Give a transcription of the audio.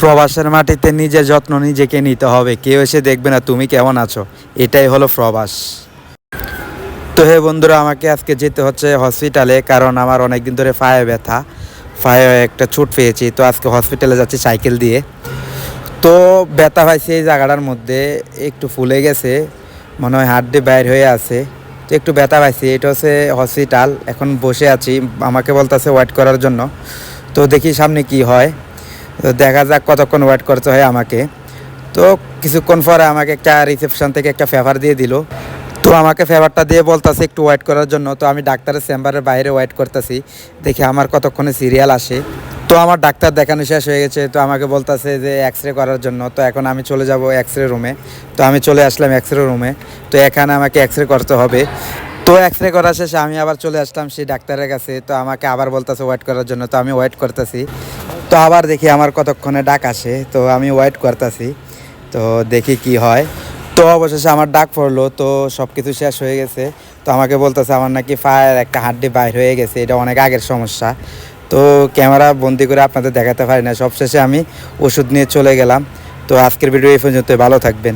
প্রবাসের মাটিতে নিজের যত্ন নিজেকে নিতে হবে। কেউ এসে দেখবে না, তুমি কেমন আছো? এটাই হলো প্রবাস। তো হে বন্ধুরা, আমাকে আজকে যেতে হচ্ছে হসপিটালে কারণ আমার অনেক দিন ধরে পায়ে ব্যথা। পায়ে একটা ছুট পেয়েছি, তো আজকে হসপিটালে যাচ্ছি সাইকেল দিয়ে। তো ব্যথা পাইছি এই জায়গাটার মধ্যে, একটু ফুলে গেছে, মনে হয় হাড্ডি বাইর হয়ে আছে। তো একটু ব্যথা পাইছি, এটা হচ্ছে হসপিটাল এখন বসে আছি, আমাকে বলতেছে ওয়েট করার জন্য। তো দেখি সামনে কি হয়। দেখা যাক কতক্ষণ ওয়েট করতে হয় আমাকে। তো কিছুক্ষণ পরে আমাকে একটা রিসেপশন থেকে একটা ফেভার দিয়ে দিল। তো আমাকে ফেভারটা দিয়ে বলতেছে একটু ওয়েট করার জন্য। তো আমি ডাক্তারের চেম্বারের বাইরে ওয়েট করতেছি, দেখি আমার কতক্ষণে সিরিয়াল আসে। তো আমার ডাক্তার দেখানো শেষ হয়ে গেছে। তো আমাকে বলতেছে যে এক্স রে করার জন্য। তো এখন আমি চলে যাব এক্স রে রুমে তো আমি চলে আসলাম এক্স রে রুমে তো এখানে আমাকে এক্স রে করতে হবে। তো এক্স রে করা শেষে আমি আবার চলে আসলাম সেই ডাক্তারের কাছে। তো আমাকে আবার বলতেছে ওয়েট করার জন্য। তো আমি ওয়েট করতেছি। তো আবার দেখি আমার কতক্ষণে ডাক আসে। তো আমি ওয়েট করতেছি, তো দেখি কি হয়। তো অবশেষে আমার ডাক পড়ল, তো সব কিছু শেষ হয়ে গেছে। তো আমাকে বলতেছে, আমার নাকি ফায়ার একটা হাড্ডি বাইর হয়ে গেছে, এটা অনেক আগের সমস্যা। তো ক্যামেরা বন্দি করে আপনাদের দেখাতে পারি না। সবশেষে আমি ওষুধ নিয়ে চলে গেলাম। তো আজকের ভিডিও এই পর্যন্ত ভালো থাকবেন।